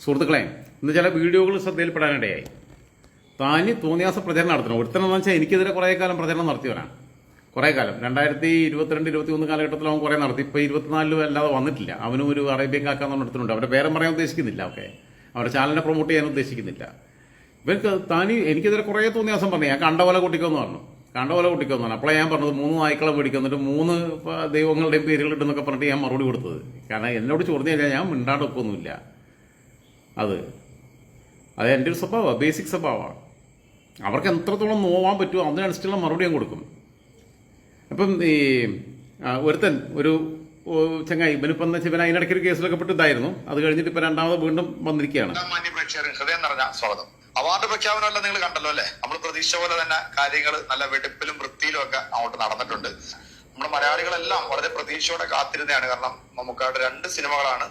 സുഹൃത്തുക്കളെ ഇന്ന് ചില വീഡിയോകൾ ശ്രദ്ധയിൽപ്പെടാനിടയായി. താനി തോന്നിയാസ പ്രചരണം നടത്തണം. ഒരുത്തനെന്ന് വെച്ചാൽ എനിക്കെതിരെ കുറേ കാലം പ്രചരണം നടത്തിയവനാണ്. കുറേ കാലം. രണ്ടായിരത്തി ഇരുപത്തിരണ്ട് ഇരുപത്തി ഒന്ന് കാലഘട്ടത്തിൽ അവൻ കുറേ നടത്തി. ഇപ്പോൾ ഇരുപത്തിനാലിലും അല്ലാതെ വന്നിട്ടില്ല. അവനും ഒരു അറേബ്യൻ കാക്കാന്ന് നടത്തുന്നുണ്ട് അവരുടെ പേരം പറയാൻ ഉദ്ദേശിക്കുന്നില്ല ഓക്കെ അവരുടെ ചാനലിനെ പ്രൊമോട്ട് ചെയ്യാൻ ഉദ്ദേശിക്കുന്നില്ല. ഇവർക്ക് താനി എനിക്കെതിരെ കുറേ തോന്നിയാസം പറഞ്ഞു. ഞാൻ കണ്ടവല കുട്ടിക്കൊന്ന് പറഞ്ഞു. കണ്ടവല കുട്ടിക്കൊന്ന് പറഞ്ഞു. അപ്പോൾ ഞാൻ പറഞ്ഞത് മൂന്ന് നായ്ക്കളെ മേടിക്കും എന്നിട്ട് മൂന്ന് ദൈവങ്ങളുടെയും പേരുകൾ ഇട്ടെന്നൊക്കെ പറഞ്ഞിട്ട് ഞാൻ മറുപടി കൊടുത്തത്. കാരണം എന്നോട് ചോദിച്ചു കഴിഞ്ഞാൽ ഞാൻ മിണ്ടാണ്ട് ഒക്കൊന്നുമില്ല അത്. അത് എന്റെ ഒരു സ്വഭാവമാണ് ബേസിക് സ്വഭാവമാണ്. അവർക്ക് എത്രത്തോളം നോവാൻ പറ്റുമോ അതിനനുസരിച്ചുള്ള മറുപടി ഞാൻ കൊടുക്കും. അപ്പം ഈ ഒരുത്തൻ ഒരു ചങ്ങായി ഇവനിപ്പം എന്ന് ഇവൻ അതിനിടയ്ക്ക് ഒരു കേസിലൊക്കെ പെട്ട് അത് കഴിഞ്ഞിട്ട് ഇപ്പം രണ്ടാമത് വീണ്ടും വന്നിരിക്കുകയാണ്. സ്വാഗതം. അവാർഡ് പ്രഖ്യാപനമല്ല നിങ്ങൾ കണ്ടല്ലോ അല്ലെ? നമ്മൾ പ്രതീക്ഷ പോലെ തന്നെ കാര്യങ്ങൾ നല്ല വെടിപ്പിലും വൃത്തിയിലും ഒക്കെ അങ്ങോട്ട് നടന്നിട്ടുണ്ട്. നമ്മുടെ മലയാളികളെല്ലാം വളരെ പ്രതീക്ഷയോടെ കാത്തിരുന്നതാണ്. കാരണം നമുക്കവിടെ രണ്ട് സിനിമകളാണ്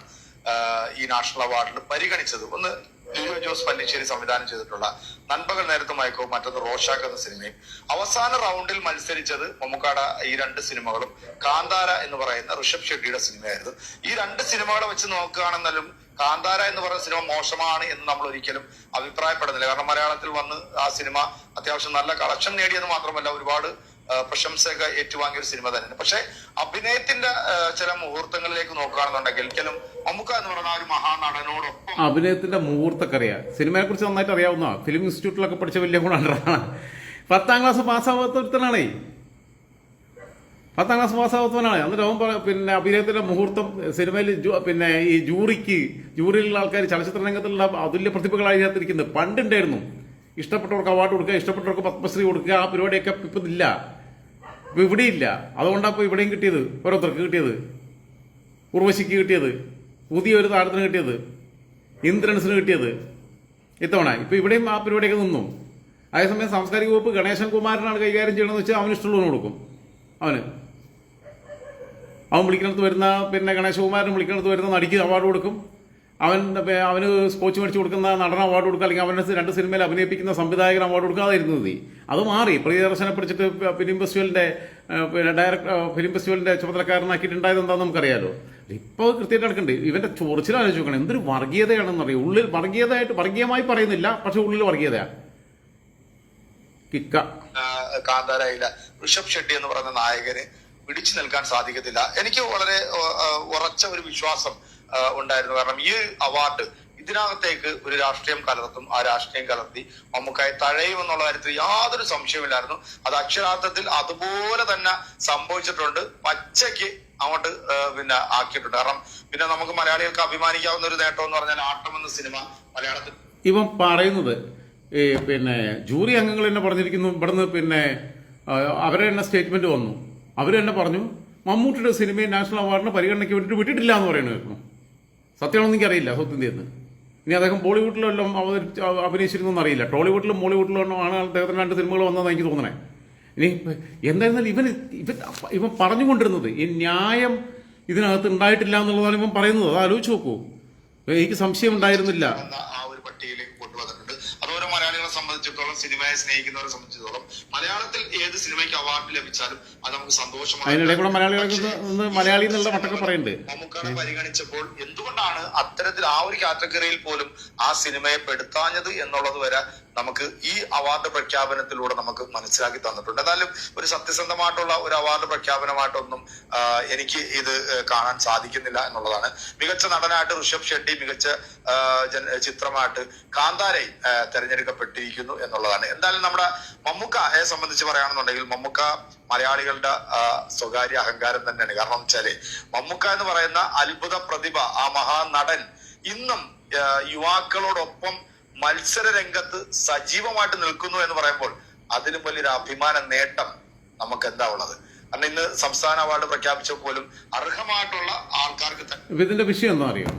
ഈ നാഷണൽ അവാർഡിൽ പരിഗണിച്ചത്. ഒന്ന് ലിയോ ജോസ് പല്ലിശ്ശേരി സംവിധാനം ചെയ്തിട്ടുള്ള നൻപകൽ നേരത്തെ മയക്കോ മറ്റൊന്ന് റോഷാക്ക് എന്ന സിനിമയും. അവസാന റൗണ്ടിൽ മത്സരിച്ചത് മമ്മൂക്കാട ഈ രണ്ട് സിനിമകളും കാന്താര എന്ന് പറയുന്ന ഋഷഭ് ഷെട്ടിയുടെ സിനിമയായിരുന്നു. ഈ രണ്ട് സിനിമകളെ വെച്ച് നോക്കുകയാണെന്നാലും കാന്താര എന്ന് പറയുന്ന സിനിമ മോശമാണ് എന്ന് നമ്മൾ ഒരിക്കലും അഭിപ്രായപ്പെടുന്നില്ല. കാരണം മലയാളത്തിൽ വന്ന് ആ സിനിമ അത്യാവശ്യം നല്ല കളക്ഷൻ നേടിയെന്ന് മാത്രമല്ല ഒരുപാട് പ്രശംസയൊക്കെ ഏറ്റുവാങ്ങിയ ഒരു സിനിമ തന്നെയാണ്. പക്ഷെ അഭിനയത്തിന്റെ ചില മുഹൂർത്തങ്ങളിലേക്ക് നോക്കുകയാണെന്നുണ്ടെങ്കിൽ ഒരിക്കലും മമ്മൂക്ക എന്ന് ആ ഒരു മഹാനടനോടൊപ്പം അഭിനയത്തിന്റെ മുഹൂർത്തൊക്കെ അറിയാം സിനിമയെ കുറിച്ച് നന്നായിട്ട് അറിയാവുന്ന ഫിലിം ഇൻസ്റ്റിറ്റ്യൂട്ടിലൊക്കെ പഠിച്ച വലിയ ഗുണാണ് പത്താം ക്ലാസ് പാസ്സാവാത്ത ഒരുത്തനാണേ പത്താം ക്ലാസ് പാസ്സാവാത്തവനാണ്. എന്നിട്ട് അവൻ പിന്നെ അഭിനയത്തിന്റെ മുഹൂർത്തം സിനിമയിൽ പിന്നെ ഈ ജൂറിക്ക് ജൂറിയിലുള്ള ആൾക്കാർ ചലച്ചിത്ര രംഗത്തുള്ള അതുല്യ പ്രതിഭകളായി ഇതിനകത്തിരിക്കുന്നത് പണ്ടുണ്ടായിരുന്നു. ഇഷ്ടപ്പെട്ടവർക്ക് അവാർഡ് കൊടുക്കുക ഇഷ്ടപ്പെട്ടവർക്ക് പത്മശ്രീ കൊടുക്കുക ആ പരിപാടിയൊക്കെ ഇപ്പം ഇല്ല. ഇപ്പൊ ഇല്ല അതുകൊണ്ടാണ് ഇപ്പോൾ ഇവിടെയും കിട്ടിയത് ഓരോരുത്തർക്ക് കിട്ടിയത്. ഉർവശിക്ക് കിട്ടിയത് പുതിയൊരു താരത്തിന് കിട്ടിയത് ഇന്ദ്രൻസിന് കിട്ടിയത്. ഇത്തവണ. ഇപ്പൊ ഇവിടെയും ആ പരിപാടിയൊക്കെ നിന്നു. അതേസമയം സാംസ്കാരിക വകുപ്പ് ഗണേശൻ കുമാരനാണ് കൈകാര്യം ചെയ്യണമെന്ന് വെച്ചാൽ അവന് ഇഷ്ടമുള്ളവന് കൊടുക്കും. അവന്. അവൻ വിളിക്കുന്നിടത്ത് വരുന്ന പിന്നെ ഗണേശകുമാരൻ വിളിക്കുന്നിടത്ത് വരുന്ന നടിക്ക് അവാർഡ് കൊടുക്കും. അവൻ അവന് സ്കോച്ച് മേടിച്ച് കൊടുക്കുന്ന നടൻ അവാർഡ് കൊടുക്കുക അല്ലെങ്കിൽ അവനെ രണ്ട് സിനിമയിൽ അഭിനയിപ്പിക്കുന്ന സംവിധായകൻ അവാർഡ് കൊടുക്കാതായിരുന്നു നീ അത് മാറി. പ്രിയദർശനെ പിടിച്ചിട്ട് ഫിലിം ഫെസ്റ്റിവലിന്റെ പിന്നെ ഡയറക്ടർ ഫിലിം ഫെസ്റ്റിവലിന്റെ ചുമതലക്കാരനാക്കിയിട്ടുണ്ടായത് എന്താണെന്ന് നമുക്കറിയാലോ. ഇപ്പോൾ കൃത്യമായിട്ട് നടക്കുന്നുണ്ട് ഇവന്റെ ചൊറിച്ചിൽ ആലോചിച്ച് നോക്കണം. എന്തൊരു വർഗീയതയാണെന്ന് അറിയാം? ഉള്ളിൽ വർഗീയതയായിട്ട് വർഗീയമായി പറയുന്നില്ല പക്ഷെ ഉള്ളിൽ വർഗീയതയാണ് കിക്ക. ഋഷഭ് ഷെട്ടി എന്ന് പറയുന്ന നായകന് പിടിച്ചു നിൽക്കാൻ സാധിക്കത്തില്ല. എനിക്ക് വളരെ ഉറച്ച ഒരു വിശ്വാസം ഉണ്ടായിരുന്നു. കാരണം ഈ അവാർഡ് ഇതിനകത്തേക്ക് ഒരു രാഷ്ട്രീയം കലർത്തും ആ രാഷ്ട്രീയം കലർത്തി മമ്മൂക്കായി തഴയും എന്നുള്ള കാര്യത്തിൽ യാതൊരു സംശയമില്ലായിരുന്നു അത് അക്ഷരാർത്ഥത്തിൽ അതുപോലെ തന്നെ സംഭവിച്ചിട്ടുണ്ട്. പച്ചയ്ക്ക് അങ്ങോട്ട് പിന്നെ ആക്കിയിട്ടുണ്ട്. കാരണം പിന്നെ നമുക്ക് മലയാളികൾക്ക് അഭിമാനിക്കാവുന്ന ഒരു നേട്ടം എന്ന് പറഞ്ഞാൽ ആട്ടം എന്ന സിനിമ മലയാളത്തിൽ. ഇവൻ പറയുന്നത് ഈ പിന്നെ ജൂറി അംഗങ്ങൾ തന്നെ പറഞ്ഞിരിക്കുന്നു. ഇവിടുന്ന് പിന്നെ അവരെ തന്നെ സ്റ്റേറ്റ്മെന്റ് വന്നു. അവർ തന്നെ പറഞ്ഞു മമ്മൂട്ടിയുടെ സിനിമയെ നാഷണൽ അവാർഡിന് പരിഗണനയ്ക്ക് വേണ്ടിയിട്ട് വിട്ടിട്ടില്ല എന്ന് പറയുന്നു സത്യമാണെന്ന് എനിക്കറിയില്ല സത്യം തീർന്ന് ഇനി അദ്ദേഹം ബോളിവുഡിലെല്ലാം അവതരിച്ച് അഭിനയിച്ചിരുന്നു അറിയില്ല. ടോളിവുഡിലും ബോളിവുഡിലും ആണ് അദ്ദേഹത്തിന് രണ്ട് സിനിമകൾ വന്നതെന്ന് എനിക്ക് തോന്നണേ. ഇനി എന്തായിരുന്നാലും ഇവൻ ഇവൻ ഇവൻ പറഞ്ഞുകൊണ്ടിരുന്നത് ഈ ന്യായം ഇതിനകത്ത് ഉണ്ടായിട്ടില്ല എന്നുള്ളതാണ് ഇവൻ പറയുന്നത്. അത് ആലോചിച്ച് നോക്കൂ. എനിക്ക് സംശയം ഉണ്ടായിരുന്നില്ല എന്ന ആ ഒരു പട്ടികയിലേക്ക് കൊണ്ടുവന്നിട്ടുണ്ട് അത് ഓരോ മലയാളികളെ സംബന്ധിച്ചിടത്തോളം സിനിമയെ സ്നേഹിക്കുന്നവരെ സംബന്ധിച്ചിടത്തോളം മലയാളത്തിൽ ഏത് സിനിമയ്ക്ക് അവാർഡ് ലഭിച്ചാലും അത് നമുക്ക് സന്തോഷമാണ് മലയാളി എന്നുള്ള പറയുന്നുണ്ട് പരിഗണിച്ചപ്പോൾ എന്തുകൊണ്ടാണ് അത്തരത്തിൽ ആ ഒരു കാറ്റഗറിയിൽ പോലും ആ സിനിമയെ പെടുത്താഞ്ഞത് എന്നുള്ളത് വരെ നമുക്ക് ഈ അവാർഡ് പ്രഖ്യാപനത്തിലൂടെ നമുക്ക് മനസ്സിലാക്കി തന്നിട്ടുണ്ട്. എന്നാലും ഒരു സത്യസന്ധമായിട്ടുള്ള ഒരു അവാർഡ് പ്രഖ്യാപനമായിട്ടൊന്നും എനിക്ക് ഇത് കാണാൻ സാധിക്കുന്നില്ല എന്നുള്ളതാണ്. മികച്ച നടനായിട്ട് ഋഷഭ് ഷെട്ടി മികച്ച ചിത്രമായിട്ട് കാന്താരയും തെരഞ്ഞെടുക്കപ്പെട്ടിരിക്കുന്നു തെരഞ്ഞെടുക്കപ്പെട്ടിരിക്കുന്നു എന്നുള്ളതാണ്. എന്തായാലും നമ്മുടെ മമ്മൂക്കയെ സംബന്ധിച്ച് പറയുകയാണെന്നുണ്ടെങ്കിൽ മമ്മൂക്ക മലയാളികളുടെ സ്വകാര്യ അഹങ്കാരം തന്നെയാണ്. കാരണം വെച്ചാൽ മമ്മൂക്ക എന്ന് പറയുന്ന അത്ഭുത പ്രതിഭ ആ മഹാനടൻ ഇന്നും യുവാക്കളോടൊപ്പം മത്സര രംഗത്ത് സജീവമായിട്ട് നിൽക്കുന്നു എന്ന് പറയുമ്പോൾ അതിലും വലിയൊരു അഭിമാന നേട്ടം നമുക്ക് എന്താ ഉള്ളത്? കാരണം ഇന്ന് സംസ്ഥാന അവാർഡ് പ്രഖ്യാപിച്ച പോലും അർഹമായിട്ടുള്ള ആൾക്കാർക്ക് ഇതിന്റെ വിഷയം ഒന്നും അറിയോ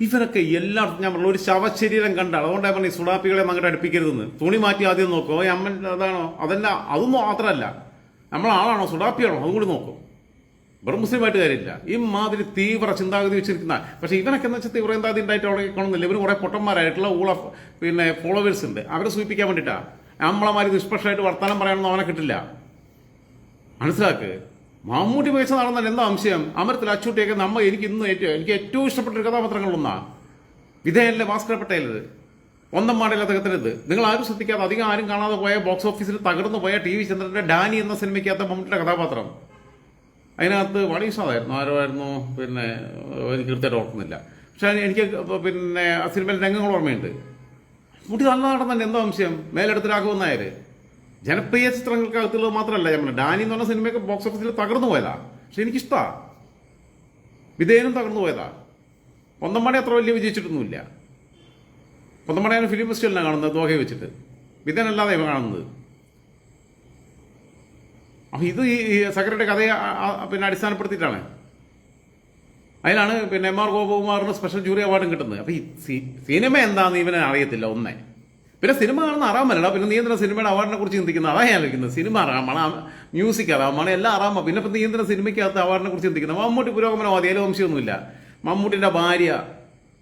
ഇവരൊക്കെ എല്ലാം ഞാൻ പറഞ്ഞു ഒരു ശവശരീരം കണ്ടാൽ അതുകൊണ്ടാണ് പറഞ്ഞു സുടാപ്പികളെ അങ്ങോട്ട് അടുപ്പിക്കരുതെന്ന്. തുണി മാറ്റി ആദ്യം നോക്കും. അമ്മൻ അതാണോ? അതല്ല അതൊന്നും മാത്രമല്ല. നമ്മളാളാണോ? സുഡാപ്പിയാണോ? അതുകൂടി നോക്കും. വെറും മുസ്ലിമായിട്ട് കാര്യമില്ല. ഈ മാതിരി തീവ്ര ചിന്താഗതി വെച്ചിരിക്കുന്ന പക്ഷെ ഇവനൊക്കെ എന്ന് വെച്ചാൽ തീവ്ര ചിന്താഗതി ഉണ്ടായിട്ട് അവിടെ കാണുന്നില്ല ഇവർ കുറെ പൊട്ടന്മാരായിട്ടുള്ള ഊള പിന്നെ ഫോളോവേഴ്സ് ഉണ്ട്. അവരെ സൂചിപ്പിക്കാൻ വേണ്ടിയിട്ടാ. നമ്മളമാതിരി നിഷ്പക്ഷമായിട്ട് വർത്തമാനം പറയാനൊന്നും അവനെ കിട്ടില്ല. മനസ്സിലാക്ക്? മമ്മൂട്ടി മികച്ച നടന്നാൽ എന്താ അംശം അമരത്തിൽ അച്ചൂട്ടിയൊക്കെ നമ്മ എനിക്ക് ഇന്ന് ഏറ്റവും എനിക്ക് ഏറ്റവും ഇഷ്ടപ്പെട്ട ഒരു കഥാപാത്രങ്ങളൊന്നാ. വിധേയനിലെ ഭാസ്കര പട്ടേലത്. ഒന്നും മാടില്ല അദ്ദേഹത്തിനത്. നിങ്ങൾ ആരും ശ്രദ്ധിക്കാതെ അധികം ആരും കാണാതെ പോയ ബോക്സ് ഓഫീസിൽ തകർന്നു പോയ ടി വി ചന്ദ്രന്റെ ഡാനി എന്ന സിനിമയ്ക്കകത്ത് മമ്മൂട്ടിയുടെ കഥാപാത്രം. അതിനകത്ത് വളീസാതായിരുന്നു ആരോ ആയിരുന്നു പിന്നെ എനിക്ക് കൃത്യമായിട്ട് ഓർക്കുന്നില്ല. പക്ഷെ എനിക്ക് പിന്നെ ആ സിനിമയിൽ രംഗങ്ങൾ ഓർമ്മയുണ്ട്. മമ്മൂട്ടി നല്ല നടന്നെ എന്തോ അംശം മേലെടുത്ത് രാഘവൻ ജനപ്രിയ ചിത്രങ്ങൾക്കകത്തുള്ളത് മാത്രമല്ല ഞാൻ. ഡാനി എന്ന് പറഞ്ഞ സിനിമയൊക്കെ ബോക്സ് ഓഫീസിൽ തകർന്നു പോയതാ. പക്ഷെ എനിക്കിഷ്ടാ. വിധേയനും തകർന്നു പോയതാ. പൊന്തമ്പാടി അത്ര വലിയ വിജയിച്ചിട്ടൊന്നുമില്ല. പൊന്തമ്പാടിയാണ് ഫിലിം ഫെസ്റ്റിവലിനാണ് കാണുന്നത് ദോഹയെ വെച്ചിട്ട്. വിധേയനല്ലാതെ കാണുന്നത്. അപ്പം ഇത് ഈ സക്കരയുടെ കഥയെ പിന്നെ അടിസ്ഥാനപ്പെടുത്തിയിട്ടാണ്. അതിലാണ് പിന്നെ എം ആർ ഗോപകുമാറിന് സ്പെഷ്യൽ ജൂറി അവാർഡും കിട്ടുന്നത്. അപ്പം ഈ സിനിമ എന്താണെന്ന് ഇവനെ അറിയത്തില്ല ഒന്നേ. പിന്നെ സിനിമ കാണുന്ന അറാമല്ല പിന്നെ നീ എന്തിനാ സിനിമയുടെ അവാർഡിനെ കുറിച്ച് ചിന്തിക്കുന്നത് അതാ ഞാൻ ആലോചിക്കുന്നത് സിനിമ അറാമാണ് മ്യൂസിക് അറാമാണ് എല്ലാം അറാമ പിന്നെ ഇപ്പം നീ എന്തിനാ സിനിമയ്ക്കകത്ത് അവാർഡിനെ കുറിച്ച് ചിന്തിക്കുന്നത് മമ്മൂട്ടി പുരോഗമനവാദി അതിൽ വംശമൊന്നുമില്ല മമ്മൂട്ടിന്റെ ഭാര്യ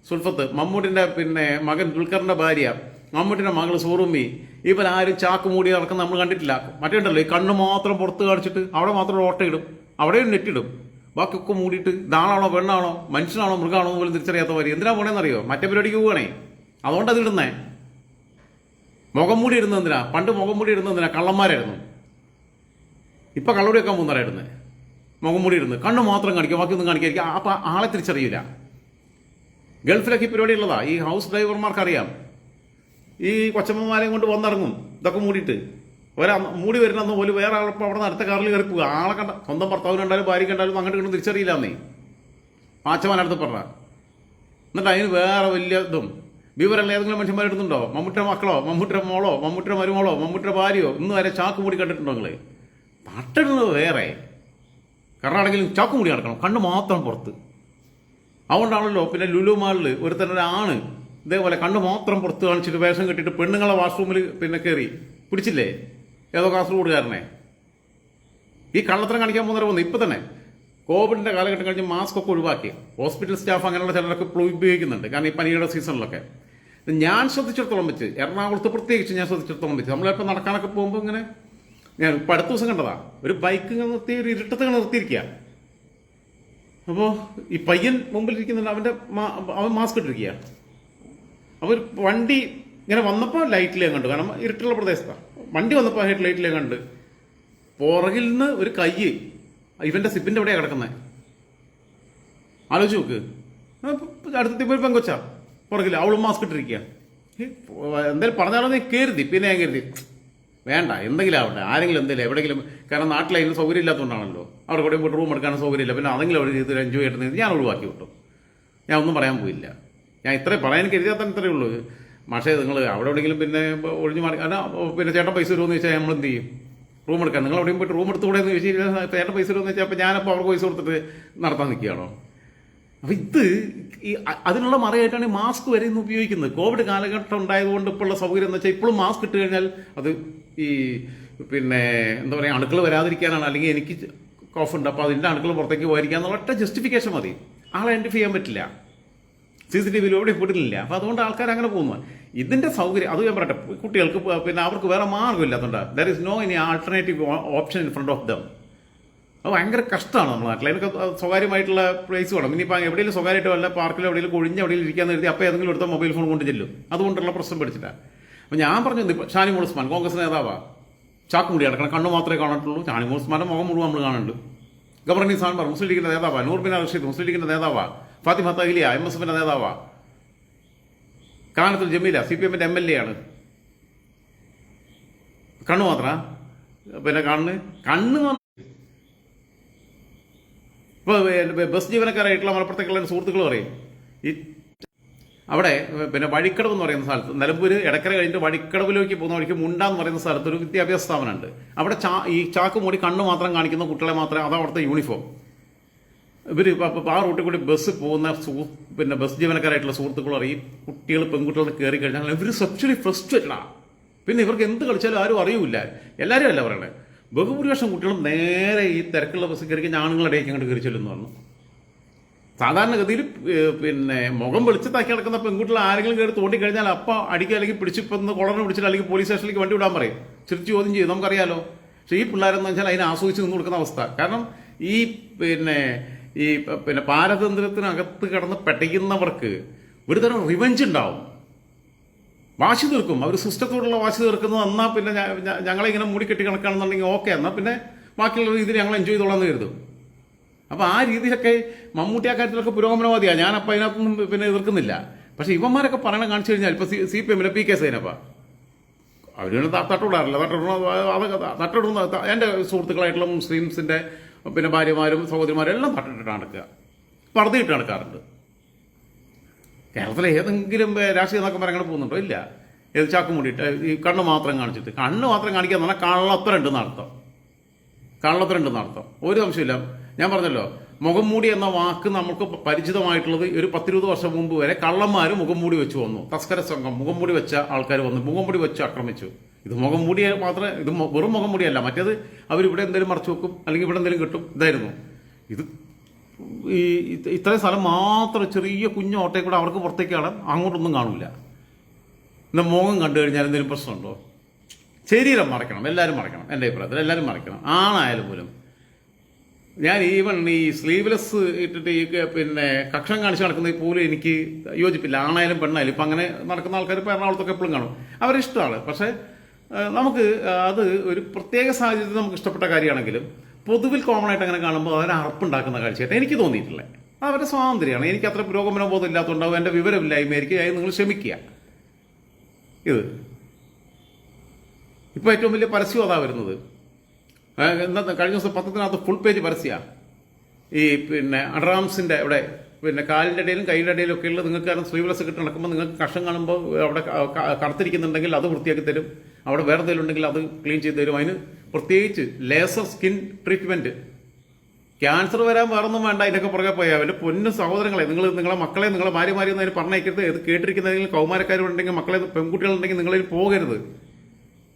സുൽഫത്ത് മമ്മൂട്ടിന്റെ പിന്നെ മകൻ ദുൽഖറിന്റെ ഭാര്യ മമ്മൂട്ടിന്റെ മകൾ സൂറുമ്മി ഇവരാരും ചാക്ക് മൂടി നടക്കുന്ന നമ്മൾ കണ്ടിട്ടില്ല. മറ്റേ ഉണ്ടല്ലോ ഈ കണ്ണ് മാത്രം പുറത്ത് കാണിച്ചിട്ട് അവിടെ മാത്രം ഓട്ടയിടും അവിടെയും നെറ്റിടും ബാക്കിയൊക്കെ മൂടിയിട്ട് ഇതാണാണോ പെണ്ണാണോ മനുഷ്യനാണോ മൃഗമാണോ പോലും തിരിച്ചറിയാത്ത വരി എന്തിനാ പോണേന്നറിയോ? മറ്റേ പരിപാടിക്ക് പോവുകയാണേ അതുകൊണ്ടത് അത് ഇടുന്നേ മുഖം മൂടി ഇടുന്നത് എന്തിനാ? പണ്ട് മുഖം മൂടി ഇടുന്നത് എന്തിനാ? കള്ളന്മാരായിരുന്നു. ഇപ്പൊ കള്ളൂടി വെക്കാൻ പോകുന്നവരായിരുന്നത് മുഖം മൂടി ഇടുന്നത് കണ്ണു മാത്രം കാണിക്കും ബാക്കിയൊന്നും കാണിക്കാതിരിക്കുക അപ്പൊ ആളെ തിരിച്ചറിയില്ല ഗൾഫിലൊക്കെ ഈ പരിപാടി ഉള്ളതാ ഈ ഹൗസ് ഡ്രൈവർമാർക്ക് അറിയാം ഈ കൊച്ചമ്മമാരെയും കൊണ്ട് വന്നിറങ്ങും. ഇതൊക്കെ മൂടിയിട്ട്. ഒരാ മൂടി വരുന്ന പോലും വേറെ ആളപ്പം അവിടെ നിന്ന് അടുത്ത കാറിൽ കയറി പോകുക ആളെ കണ്ട സ്വന്തം ഭർത്താവ് കണ്ടാലും ഭാര്യ കണ്ടാലും അങ്ങോട്ട് കണ്ടും തിരിച്ചറിയില്ല എന്നേ പാച്ചമാനടുത്ത് പറഞ്ഞ എന്നിട്ട് അതിന് വേറെ വലിയ ഇതും. വിവരമുള്ള ഏതെങ്കിലും മനുഷ്യന്മാരെടുത്തുണ്ടോ മമ്മൂട്ടിയുടെ മക്കളോ മമ്മൂട്ട മോളോ മമ്മൂട്ടിയുടെ മരുമോളോ മമ്മൂട്ടിയുടെ ഭാര്യയോ? ഇന്ന് വരെ ചാക്ക് മൂടി കണ്ടിട്ടുണ്ടോ നിങ്ങൾ പാട്ടിടുന്നത് വേറെ. കർണാടകയിലും ചാക്ക് മൂടി നടക്കണം. കണ്ണ് മാത്രം പുറത്ത്. അതുകൊണ്ടാണല്ലോ പിന്നെ ലുലു മാളിൽ ഒരുത്തനൊരു ആണ് ഇതേപോലെ കണ്ണ് മാത്രം പുറത്ത് കാണിച്ചിട്ട് വേഷം കെട്ടിയിട്ട് പെണ്ണുങ്ങളെ വാഷ്റൂമിൽ പിന്നെ കയറി പിടിച്ചില്ലേ? ഏതോ കാസർഗോഡുകാരനെ. ഈ കള്ളത്തരം കാണിക്കാൻ പോകുന്നവരെ വന്നു. ഇപ്പം തന്നെ കോവിഡിന്റെ കാലഘട്ടം കഴിഞ്ഞ് മാസ്ക് ഒക്കെ ഒഴിവാക്കി. ഹോസ്പിറ്റൽ സ്റ്റാഫ് അങ്ങനെയുള്ള ചിലരൊക്കെ ഉപയോഗിക്കുന്നുണ്ട്. കാരണം ഈ പനിയുടെ സീസണിലൊക്കെ. ഞാൻ ശ്രദ്ധിച്ചിടത്തോളം വെച്ച് എറണാകുളത്ത് പ്രത്യേകിച്ച് ഞാൻ ശ്രദ്ധിച്ചിടത്തോളം വെച്ച് നമ്മളിപ്പോൾ നടക്കാനൊക്കെ പോകുമ്പോൾ ഇങ്ങനെ ഞാൻ ഇപ്പം അടുത്ത ദിവസം കണ്ടതാ. ഒരു ബൈക്ക് ഇങ്ങനെ നിർത്തി ഒരു ഇരുട്ടത്ത് ഇങ്ങനെ നിർത്തിയിരിക്കുക അപ്പോൾ ഈ പയ്യൻ മുമ്പിൽ ഇരിക്കുന്നുണ്ട് അവന്റെ അവൻ മാസ്ക് ഇട്ടിരിക്കുക അപ്പോൾ ഒരു വണ്ടി ഇങ്ങനെ വന്നപ്പോൾ ലൈറ്റിലേ കണ്ടു. കാരണം ഇരുട്ടുള്ള പ്രദേശത്താണ് വണ്ടി വന്നപ്പോൾ ഹെഡ് ലൈറ്റിലേ കണ്ട്. പുറകിൽ നിന്ന് ഒരു കൈ ഇവന്റെ സിപ്പിന്റെ എവിടെയാണ് കിടക്കുന്നത് ആലോചിച്ച് നോക്ക്. അടുത്തെത്തിയപ്പോൾ ഒരു പെങ്കൊച്ച. പുറകിൽ അവളും മാസ്ക് ഇട്ടിരിക്കുക എന്തായാലും പറഞ്ഞാലോ കരുതി പിന്നെ ഞാൻ കരുതി. വേണ്ട എന്തെങ്കിലും ആവട്ടെ. ആരെങ്കിലും എന്തെങ്കിലും എവിടെയെങ്കിലും കാരണം നാട്ടിൽ അതിന് സൗകര്യം ഇല്ലാത്തതുകൊണ്ടാണല്ലോ അവിടെ കൂടെ പോയിട്ട് റൂം എടുക്കാനും സൗകര്യമില്ല. പിന്നെ അതെങ്കിലും അവർ ചെയ്ത് എൻജോയ് ചെയ്തിട്ട് ഞാൻ ഒഴിവാക്കി വിട്ടു. ഞാൻ ഒന്നും പറയാൻ പോയില്ല. ഞാൻ ഇത്രയും പറയാൻ കരുതിയാൽ തന്നെ ഇത്രയേ ഉള്ളൂ. പക്ഷേ നിങ്ങൾ അവിടെ എവിടെയെങ്കിലും പിന്നെ ഒഴിഞ്ഞു മാറി അല്ല പിന്നെ ചേട്ടൻ പൈസ വരുമെന്ന് ചോദിച്ചാൽ നമ്മൾ എന്ത് ചെയ്യും? റൂം എടുക്കാൻ. നിങ്ങൾ എവിടെയും പോയിട്ട് റൂം എടുത്തുകൂടെ എന്ന് ചോദിച്ചു ചേട്ടൻ പൈസ വരുമെന്ന് വെച്ചാൽ അപ്പോൾ ഞാനപ്പോൾ അവർക്ക് പൈസ കൊടുത്തിട്ട് നടത്താൻ നിൽക്കുകയാണോ? അപ്പൊ ഇത് ഈ അതിനുള്ള മറയായിട്ടാണ് ഈ മാസ്ക് വരെ ഇന്ന് ഉപയോഗിക്കുന്നത്. കോവിഡ് കാലഘട്ടം ഉണ്ടായതുകൊണ്ട് ഇപ്പോൾ ഉള്ള സൗകര്യം എന്ന് വെച്ചാൽ ഇപ്പോഴും മാസ്ക് ഇട്ട് കഴിഞ്ഞാൽ അത് ഈ പിന്നെ എന്താ പറയുക അണുക്കൾ വരാതിരിക്കാനാണ്. അല്ലെങ്കിൽ എനിക്ക് കോഫ് ഉണ്ട്. അപ്പോൾ അതിന്റെ അണുക്കൾ പുറത്തേക്ക് പോയിരിക്കുക എന്നുള്ള ഒറ്റ ജസ്റ്റിഫിക്കേഷൻ മതി. ആളെ ഐഡന്റിഫൈ ചെയ്യാൻ പറ്റില്ല. സി സി ടി വിയിൽ എവിടെ പെട്ടില്ല അപ്പോൾ അതുകൊണ്ട് ആൾക്കാർ അങ്ങനെ പോകുന്നു. ഇതിന്റെ സൗകര്യം അത് ഞാൻ പറയട്ടെ കുട്ടികൾക്ക് പിന്നെ അവർക്ക് വേറെ മാർഗമില്ലാത്തതുകൊണ്ട്. ദർ ഇസ് നോ ഇനി alternative option in front of them അത് ഭയങ്കര കഷ്ടമാണ് നമ്മുടെ നാട്ടിൽ. അതിനൊക്കെ സ്വകാര്യമായിട്ടുള്ള പ്ലേസ് വേണം. ഇനിയിപ്പോൾ എവിടെയെങ്കിലും സ്വകാര്യമായിട്ട് വല്ല പാർക്കിലോ എവിടെയെങ്കിലും കൊഴിഞ്ഞ് എവിടെയെങ്കിലും ഇരിക്കാന്ന് എഴുതി അപ്പോൾ ഏതെങ്കിലും എടുത്ത മൊബൈൽ ഫോൺ കൊണ്ട് ചെല്ലും. അതുകൊണ്ടുള്ള പ്രശ്നം പഠിച്ചിട്ടാണ് അപ്പം ഞാൻ പറഞ്ഞു ഷാനിമോൾ ഉസ്മാൻ കോൺഗ്രസ് നേതാവാ. ചാക്ക് മുടി അടക്കണം കണ്ണു മാത്രമേ കാണത്തുള്ളൂ. ഷാനിമോൾ ഉസ്മാന്റെ മുഖം മുഴുവൻ നമ്മൾ കാണുന്നുണ്ട്. ഗവർണർ നിസാൻബർ മുസ്ലിം ലീഗിന്റെ നേതാവാ. നൂർബിൻ റഷീദ് മുസ്ലിം ലീഗിന്റെ നേതാവാ. ഫാത്തിമ തഹ്ലിയ എം എസ് എഫിന്റെ നേതാവാ. കാനത്തിൽ ജമീല സി പി എമ്മിന്റെ എം എൽ എ ആണ്. കണ്ണു മാത്ര? പിന്നെ കണ്ണ്? കണ്ണ് ഇപ്പോൾ ബസ് ജീവനക്കാരായിട്ടുള്ള മലപ്പുറത്തേക്കുള്ള സുഹൃത്തുക്കൾ പറയും. ഈ അവിടെ പിന്നെ വഴിക്കടവ് എന്ന് പറയുന്ന സ്ഥലത്ത് നിലമ്പൂര് ഇടക്കര കഴിഞ്ഞിട്ട് വഴിക്കടവിലേക്ക് പോകുന്ന വഴിക്ക് മുണ്ട എന്ന് പറയുന്ന സ്ഥലത്ത് ഒരു വിദ്യാഭ്യാസ സ്ഥാപനമുണ്ട്. അവിടെ ചാ ഈ ചാക്ക് മൂടി കണ്ണു മാത്രം കാണിക്കുന്ന കുട്ടികളെ മാത്രമേ അതാ അവിടുത്തെ യൂണിഫോം. ഇവർ ആ റൂട്ടിൽ കൂടി ബസ് പോകുന്ന പിന്നെ ബസ് ജീവനക്കാരായിട്ടുള്ള സുഹൃത്തുക്കൾ അറിയും കുട്ടികൾ പെൺകുട്ടികൾ കയറി കഴിഞ്ഞാൽ ഇവർ സെക്ഷലി ഫ്രസ്ട്രേറ്റഡാ പിന്നെ ഇവർക്ക് എന്ത് കളിച്ചാലും ആരും അറിയില്ല. എല്ലാവരും അല്ല പറയണേ. ബഹുഭൂരിപക്ഷം കുട്ടികളും നേരെ ഈ തിരക്കുള്ള ബസ് കയറി കഴിഞ്ഞാൽ ആണുങ്ങളിടയ്ക്ക് അങ്ങോട്ട് കയറി ചെല്ലുന്നു പറഞ്ഞു. സാധാരണഗതിയിൽ പിന്നെ മുഖം വെളിച്ചത്താക്കി നടക്കുന്ന പെൺകുട്ടികൾ ആരെങ്കിലും കയറി തോണ്ടി കഴിഞ്ഞാൽ അപ്പം അടിക്കുക അല്ലെങ്കിൽ പിടിച്ചിപ്പം കുളറിന് പിടിച്ചിട്ട് അല്ലെങ്കിൽ പോലീസ് സ്റ്റേഷനിലേക്ക് വണ്ടി വിടാൻ പറയും. ചിരിച്ച് ചോദ്യം ചെയ്യും. നമുക്കറിയാലോ. പക്ഷേ ഈ പിള്ളേരെന്ന് വെച്ചാൽ അതിനെ ആസ്വദിച്ച് നിന്ന് കൊടുക്കുന്ന അവസ്ഥ. കാരണം ഈ പിന്നെ ഈ പിന്നെ പാരതന്ത്രത്തിനകത്ത് കിടന്ന് പെട്ടയ്ക്കുന്നവർക്ക് ഒരു തരം റിവെഞ്ച് ഉണ്ടാവും. വാശി തീർക്കും. അവർ സിസ്റ്റത്തോടുള്ള വാശി തീർക്കുന്നത് എന്നാൽ പിന്നെ ഞങ്ങളെ ഇങ്ങനെ മൂടിക്കെട്ടി കണക്കാണെന്നുണ്ടെങ്കിൽ ഓക്കെ എന്നാൽ പിന്നെ ബാക്കിയുള്ള രീതിയിൽ ഞങ്ങൾ എൻജോയ് ചെയ്തോളാം എന്ന് കരുതും. അപ്പോൾ ആ രീതിയിലൊക്കെ മമ്മൂട്ടി ആ കാര്യത്തിലൊക്കെ പുരോഗമനവാദിയാണ് ഞാനപ്പോൾ അതിനകത്തൊന്നും പിന്നെ എതിർക്കുന്നില്ല. പക്ഷേ ഇവന്മാരൊക്കെ പറയണം കാണിച്ചു കഴിഞ്ഞാൽ ഇപ്പോൾ സി സി പി എമ്മിലെ പി കെ സൈനപ്പ. അവരിങ്ങനെ തട്ടോടാറില്ല തട്ടിടുന്ന അതൊക്കെ തട്ടിടുന്ന എന്റെ സുഹൃത്തുക്കളായിട്ടുള്ള മുസ്ലിംസിന്റെ പിന്നെ ഭാര്യമാരും സഹോദരിമാരും എല്ലാം തട്ടിട്ടിട്ട് നടക്കുക. പർദ്ദയിട്ട് നടക്കാറുണ്ട്. കേരളത്തിലെ ഏതെങ്കിലും രാഷ്ട്രീയ നേതാക്കന്മാർ അങ്ങനെ പോകുന്നുണ്ടോ? ഇല്ല. ഏത് ചാക്ക് മൂടിയിട്ട് ഈ കണ്ണ് മാത്രം കാണിച്ചിട്ട്. കണ്ണ് മാത്രം കാണിക്കുക എന്ന് പറഞ്ഞാൽ കള്ളത്തരുണ്ടെന്ന് അർത്ഥം. കള്ളത്തരുണ്ടെന്ന് അർത്ഥം. ഒരു സംശയമില്ല ഞാൻ പറഞ്ഞല്ലോ മുഖം മൂടി എന്ന വാക്ക് നമുക്ക് പരിചിതമായിട്ടുള്ളത് ഒരു പത്തിരുപത് വർഷം മുമ്പ് വരെ കള്ളന്മാർ മുഖം മൂടി വെച്ച് വന്നു. തസ്കര സംഘം മുഖം മൂടി വെച്ച ആൾക്കാർ വന്നു മുഖം മൂടി വെച്ച് ആക്രമിച്ചു. ഇത് മുഖം മൂടി മാത്രമേ ഇത് വെറും മുഖം മൂടിയല്ല. മറ്റേത് അവരിവിടെ എന്തെങ്കിലും മറച്ചു വെക്കും അല്ലെങ്കിൽ ഇവിടെ എന്തെങ്കിലും കിട്ടും. ഇതായിരുന്നു. ഇത് ഈ ഇത് ഇത്രയും സ്ഥലം മാത്രം ചെറിയ കുഞ്ഞു ഓട്ടയിൽ കൂടെ അവർക്ക് പുറത്തേക്ക് കാണാം അങ്ങോട്ടൊന്നും കാണില്ല എന്നാൽ മോഹം കണ്ടു കഴിഞ്ഞാൽ എന്തെങ്കിലും പ്രശ്നമുണ്ടോ? ശരീരം മറക്കണം എല്ലാവരും മറക്കണം എന്റെ അഭിപ്രായത്തിൽ എല്ലാവരും മറക്കണം ആണായാലും പോലും. ഞാൻ ഈവൺ ഈ സ്ലീവ്ലെസ് ഇട്ടിട്ട് ഈ പിന്നെ കക്ഷം കാണിച്ച് നടക്കുന്നത് പോലും എനിക്ക് യോജിപ്പില്ല. ആണായാലും പെണ്ണായാലും. ഇപ്പം അങ്ങനെ നടക്കുന്ന ആൾക്കാർ ഇപ്പോൾ എറണാകുളത്തൊക്കെ എപ്പോഴും കാണും. അവരിഷ്ടമാണ്. പക്ഷേ നമുക്ക് അത് ഒരു പ്രത്യേക സാഹചര്യത്തിൽ നമുക്ക് ഇഷ്ടപ്പെട്ട കാര്യമാണെങ്കിലും പൊതുവിൽ കോമൺ ആയിട്ട് അങ്ങനെ കാണുമ്പോൾ അവർ അറപ്പുണ്ടാക്കുന്ന കാഴ്ചയായിട്ട് എനിക്ക് തോന്നിയിട്ടില്ല. അവരുടെ സ്വാതന്ത്ര്യമാണ്. എനിക്ക് അത്ര പുരോഗമന ബോധം ഇല്ലാത്തതുകൊണ്ടാവും എന്റെ വിവരമില്ലായ്മയായിരിക്കും അതിന് നിങ്ങൾ ക്ഷമിക്കുക. ഇത്. ഇപ്പോൾ ഏറ്റവും വലിയ പരസ്യം അതാ വരുന്നത്. എന്താ കഴിഞ്ഞ ദിവസം പത്രത്തിനകത്ത് ഫുൾ പേജ് പരസ്യമാണ് ഈ പിന്നെ അഡറാംസിന്റെ ഇവിടെ പിന്നെ കാലിന്റെ ഇടയിലും കൈയുടെ ഇടയിലും ഒക്കെ ഉള്ള നിങ്ങൾക്ക് കാരണം സ്ലീവ്ലെസ് കിട്ടി നടക്കുമ്പോൾ നിങ്ങൾക്ക് കഷം കാണുമ്പോൾ അവിടെ ക- ക- കറുത്തിരിക്കുന്നുണ്ടെങ്കിൽ അത് വൃത്തിയാക്കി തരും. അവിടെ വേറെ എന്തെങ്കിലും ഉണ്ടെങ്കിൽ അത് ക്ലീൻ ചെയ്ത് തരും. അതിന് പ്രത്യേകിച്ച് ലേസർ സ്കിൻ ട്രീറ്റ്മെന്റ് ക്യാൻസർ വരാൻ വേറൊന്നും വേണ്ട. അതിനൊക്കെ പുറകെ പോയാൽ അവന്റെ പൊന്നു സഹോദരങ്ങളെ നിങ്ങൾ നിങ്ങളെ മക്കളെ നിങ്ങളെ ഭാര്യമാരെയൊന്നും അതിന് പറഞ്ഞേക്കരുത് ഇത് കേട്ടിരിക്കുന്നതെങ്കിലും കൗമാരക്കാരുണ്ടെങ്കിൽ മക്കളെ പെൺകുട്ടികളുണ്ടെങ്കിൽ നിങ്ങളിൽ പോകരുത്.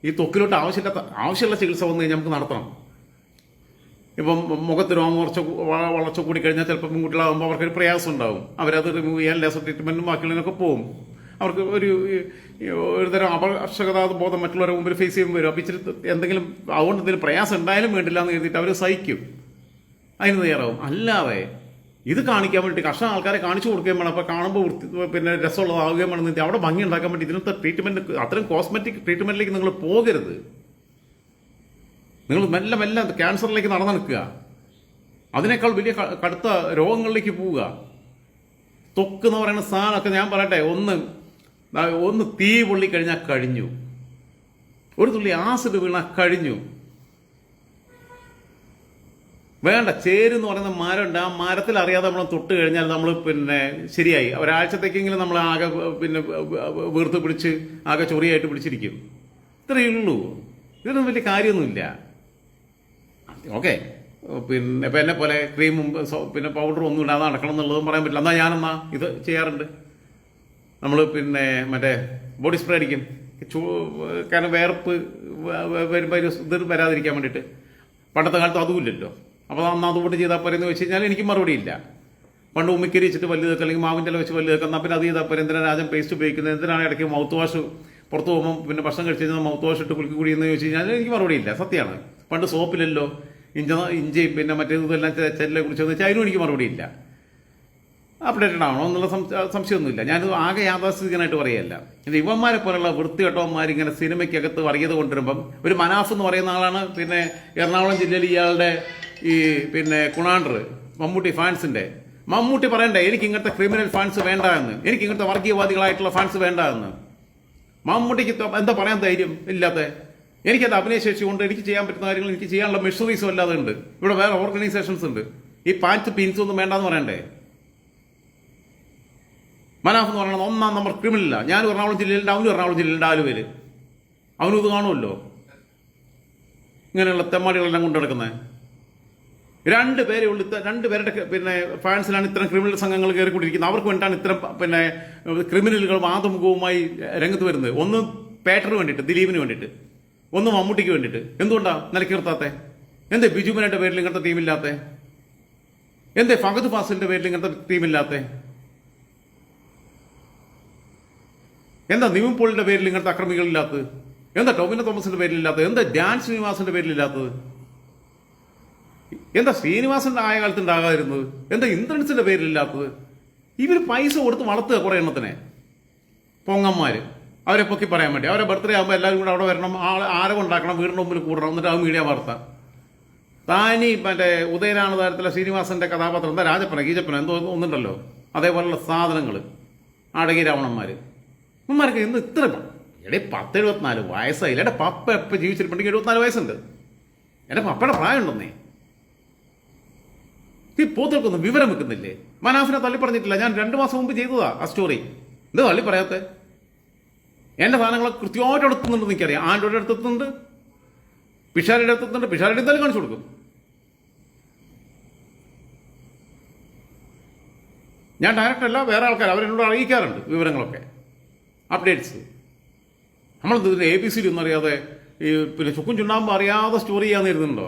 ഈ തൊക്കിലോട്ട് ആവശ്യമില്ലാത്ത ആവശ്യമുള്ള ചികിത്സ വന്നു നമുക്ക് നടത്തണം. ഇപ്പം മുഖത്ത് രോമം കുറച്ച് വളർച്ച കൂടി കഴിഞ്ഞാൽ ചിലപ്പോൾ പെൺകുട്ടികളാകുമ്പോൾ അവർക്കൊരു പ്രയാസം ഉണ്ടാവും. അവരത് റിമൂവ് ചെയ്യാൻ ലേസർ ട്രീറ്റ്മെന്റും ബാക്കിയുള്ളതിനൊക്കെ പോകും അവർക്ക് ഒരു ഒരുതരം അപകർഷകതാ ബോധം മറ്റുള്ളവരെ മുമ്പിൽ ഫേസ് ചെയ്യുമ്പോൾ വരും. അപ്പം ഇച്ചിരി എന്തെങ്കിലും അതുകൊണ്ട് എന്തെങ്കിലും പ്രയാസം ഉണ്ടായാലും വേണ്ടില്ല എന്ന് കരുതിയിട്ട് അവർ സഹിക്കും. അതിന് തയ്യാറാവും. അല്ലാതെ ഇത് കാണിക്കാൻ വേണ്ടി കർഷക ആൾക്കാരെ കാണിച്ചു കൊടുക്കുകയും വേണം. അപ്പോൾ കാണുമ്പോൾ വൃത്തി പിന്നെ രസമുള്ളതാവുകയും വേണം എന്ന് അവിടെ ഭംഗി ഉണ്ടാക്കാൻ വേണ്ടി ഇതിനകത്ത് ട്രീറ്റ്മെന്റ് അത്രയും കോസ്മെറ്റിക് ട്രീറ്റ്മെന്റിലേക്ക് നിങ്ങൾ പോകരുത്. നിങ്ങൾ മെല്ലെ മെല്ലെ ക്യാൻസറിലേക്ക് നടന്നു നിൽക്കുക. അതിനേക്കാൾ വലിയ കടുത്ത രോഗങ്ങളിലേക്ക് പോവുക. തൊക്ക് എന്ന് പറയുന്ന സാധനമൊക്കെ ഞാൻ പറയട്ടെ. ഒന്ന് ഒന്ന് തീ പൊള്ളിക്കഴിഞ്ഞാൽ കഴിഞ്ഞു ഒരു തുള്ളി ആസിഡ് വീണാൽ കഴിഞ്ഞു. വേണ്ട ചേര് എന്ന് പറയുന്ന മരമുണ്ട്. ആ മരത്തിൽ അറിയാതെ നമ്മൾ തൊട്ട് കഴിഞ്ഞാൽ നമ്മൾ പിന്നെ ശരിയായി. ഒരാഴ്ചത്തേക്കെങ്കിലും നമ്മൾ ആകെ പിന്നെ വീർത്ത് പിടിച്ച് ആകെ ചൊറിയായിട്ട് പിടിച്ചിരിക്കും. ഇത്രയേ ഉള്ളൂ. ഇതിനൊന്നും വലിയ കാര്യമൊന്നുമില്ല. ഓക്കെ. പിന്നെ ഇപ്പം എന്നെ പോലെ ക്രീമും പിന്നെ പൗഡറും ഒന്നും ഇല്ലാതെ നടക്കണം എന്നുള്ളതും പറയാൻ പറ്റില്ല. എന്നാൽ ഞാനെന്നാ ഇത് ചെയ്യാറുണ്ട്? നമ്മൾ പിന്നെ മറ്റേ ബോഡി സ്പ്രേ അടിക്കും. ചൂ കാരണം വേർപ്പ് വരുമ്പോൾ ഇത് വരാതിരിക്കാൻ വേണ്ടിയിട്ട് പണ്ടത്തെ കാലത്ത് അതുമില്ലല്ലോ. അപ്പോൾ അന്ന് അതുകൊണ്ട് ചെയ്താൽ പോരെ എന്ന് വെച്ച് കഴിഞ്ഞാൽ എനിക്ക് മറുപടി ഇല്ല. പണ്ട് ഉമ്മിക്കരി വെച്ചിട്ട് വലുതൊക്കെ അല്ലെങ്കിൽ മാവിന്റെ വെച്ച് വലുതൊക്കെ എന്നാൽ പിന്നെ അത് ചെയ്താൽ പോരെ. എന്തിനാണ് രാജൻ പേസ്റ്റ് ഉപയോഗിക്കുന്നത്? എന്തിനാണ് ഇടയ്ക്ക് മൗത്ത് വാഷ് പുറത്ത് പോകുമ്പോൾ പിന്നെ ഭക്ഷണം കഴിച്ച് കഴിഞ്ഞാൽ മൗത്ത് വാഷ് ഇട്ട് കുളിക്ക് കൂടി ചോദിച്ചു കഴിഞ്ഞാൽ എനിക്ക് മറുപടി ഇല്ല. സത്യമാണ് പണ്ട് സോപ്പിലല്ലോ ഇഞ്ച ഇഞ്ചി പിന്നെ മറ്റേ ഇതെല്ലാം ചെല്ലെ കുറിച്ച് വെച്ചാൽ അതിനും എനിക്ക് മറുപടി ഇല്ല. അപ്ഡേറ്റഡ് ആണോ എന്നുള്ള സംശ- സംശയമൊന്നുമില്ല. ഞാനിത് ആകെ യാഥാസ്ഥിതികനായിട്ട് പറയല്ല ഇത് ഇവന്മാരെ പോലുള്ള വൃത്തികെട്ടവന്മാർ ഇങ്ങനെ സിനിമയ്ക്കകത്ത് വർഗീയത കൊണ്ടുവരുമ്പം ഒരു മനാഫ് എന്ന് പറയുന്ന ആളാണ് പിന്നെ എറണാകുളം ജില്ലയിൽ ഇയാളുടെ ഈ പിന്നെ കുണാണ്ടർ മമ്മൂട്ടി ഫാൻസിന്റെ. മമ്മൂട്ടി പറയണ്ടേ എനിക്ക് ഇങ്ങനത്തെ ക്രിമിനൽ ഫാൻസ് വേണ്ട എന്ന് എനിക്ക് ഇങ്ങനത്തെ വർഗീയവാദികളായിട്ടുള്ള ഫാൻസ് വേണ്ട എന്ന് മമ്മൂട്ടിക്ക് എന്താ പറയാൻ ധൈര്യം ഇല്ലാത്ത? എനിക്കത് അഭിനയശേഷി കൊണ്ട് എനിക്ക് ചെയ്യാൻ പറ്റുന്ന കാര്യങ്ങൾ എനിക്ക് ചെയ്യാനുള്ള മെഷറീസും അല്ലാതെ ഉണ്ട്. ഇവിടെ വേറെ ഓർഗനൈസേഷൻസ് ഉണ്ട്. ഈ പാൻസ് പിൻസ് ഒന്നും വേണ്ടെന്ന് പറയണ്ടേ? മനാഫ് എന്ന് പറയുന്നത് ഒന്നാം നമ്പർ ക്രിമിനല. ഞാനും എറണാകുളം ജില്ലയിലുണ്ട് അവനും എറണാകുളം ജില്ലയിലുണ്ട് പേര്. അവനും ഇത് കാണുമല്ലോ? ഇങ്ങനെയുള്ള തെമ്മാടികളെല്ലാം കൊണ്ടു നടക്കുന്നത് രണ്ട് പേരെ ഉള്ളു രണ്ട് പേരുടെ പിന്നെ ഫാൻസിലാണ് ഇത്തരം ക്രിമിനൽ സംഘങ്ങൾ കയറിക്കൊണ്ടിരിക്കുന്നത്. അവർക്ക് വേണ്ടിയിട്ടാണ് ഇത്തരം പിന്നെ ക്രിമിനലുകൾ വാദമുഖവുമായി രംഗത്ത് വരുന്നത്. ഒന്ന് പേട്ടറിന് വേണ്ടിയിട്ട് ദിലീപിന് വേണ്ടിയിട്ട് ഒന്ന് മമ്മൂട്ടിക്ക് വേണ്ടിയിട്ട്. എന്തുകൊണ്ടാണ് നിലയ്ക്ക് നിർത്താത്തെ എന്തേ പേരിൽ ഇങ്ങനത്തെ ടീമില്ലാത്ത എന്തേ ഫഹദ് ഫാസിലിന്റെ പേരിൽ ഇങ്ങനത്തെ ടീമില്ലാത്ത എന്താ നിവിൻ പോളിന്റെ പേരിൽ ഇങ്ങനത്തെ അക്രമികളില്ലാത്തത്? എന്താ ടോമിനോ തോമസിന്റെ പേരിലില്ലാത്തത്? എന്താ ഡാൻ ശ്രീനിവാസന്റെ പേരിലില്ലാത്തത്? എന്താ ശ്രീനിവാസന്റെ ആയ കാലത്ത് ഉണ്ടാകാതിരുന്നത് എന്താ ഇന്ദ്രൻസിന്റെ പേരിലില്ലാത്തത്? ഇവർ പൈസ കൊടുത്ത് വളർത്തുക കുറേ എണ്ണത്തിനെ. പൊങ്ങന്മാര്. അവരെ പൊക്കി പറയാൻ വേണ്ടി. അവരെ ബർത്ത്ഡേ ആകുമ്പോൾ എല്ലാവരും കൂടെ അവിടെ വരണം. ആളെ ആരെ ഉണ്ടാക്കണം. വീടിന്റെ മുമ്പിൽ കൂടണം. എന്നിട്ട് അത് മീഡിയ വാർത്ത. താനി മറ്റേ ഉദയനാണ് താരത്തിലെ ശ്രീനിവാസന്റെ കഥാപാത്രം. എന്താ രാജപ്പന ഗീജപ്പന എന്തോ ഒന്നുണ്ടല്ലോ? അതേപോലുള്ള സാധനങ്ങൾ അടങ്ങി രാവണന്മാർ ഉമ്മമാർക്ക് ഇന്ന് ഇത്ര എടേ പത്ത് എഴുപത്തിനാല് വയസ്സായില്ല എന്റെ പപ്പ എപ്പോൾ ജീവിച്ചിട്ടുണ്ടെങ്കിൽ എഴുപത്തിനാല് വയസ്സുണ്ട്. എന്റെ പപ്പയുടെ പ്രായമുണ്ടെന്നേ. ഈ പോത്തുകൾക്കൊന്നും വിവരം വെക്കുന്നില്ലേ? മനാഫിനെ തള്ളി പറഞ്ഞിട്ടില്ല. ഞാൻ രണ്ട് മാസം മുമ്പ് ചെയ്തതാ ആ സ്റ്റോറി എന്താ തള്ളി പറയാത്ത? എന്റെ സാധനങ്ങളെ കൃത്യമായിട്ട് എടുത്തുന്നുണ്ട് എനിക്കറിയാം. ആൻഡ്രോയിഡ് എടുത്തുന്നുണ്ട് പിഷാരുടെ എടുത്തുന്നുണ്ട് പിഷാരുടെ എന്തായാലും കാണിച്ചു കൊടുക്കും. ഞാൻ ഡയറക്റ്റ് അല്ല വേറെ ആൾക്കാർ അവരെന്നോട് അറിയിക്കാറുണ്ട് വിവരങ്ങളൊക്കെ. അപ്ഡേറ്റ്സ്. നമ്മൾ ഇതിന്റെ എ ബി സി ഡി ഒന്നും അറിയാതെ ഈ പിന്നെ ചുക്കും ചുണ്ണാമ്പ് അറിയാതെ സ്റ്റോറി ചെയ്യാൻ ഇരുന്നുണ്ടോ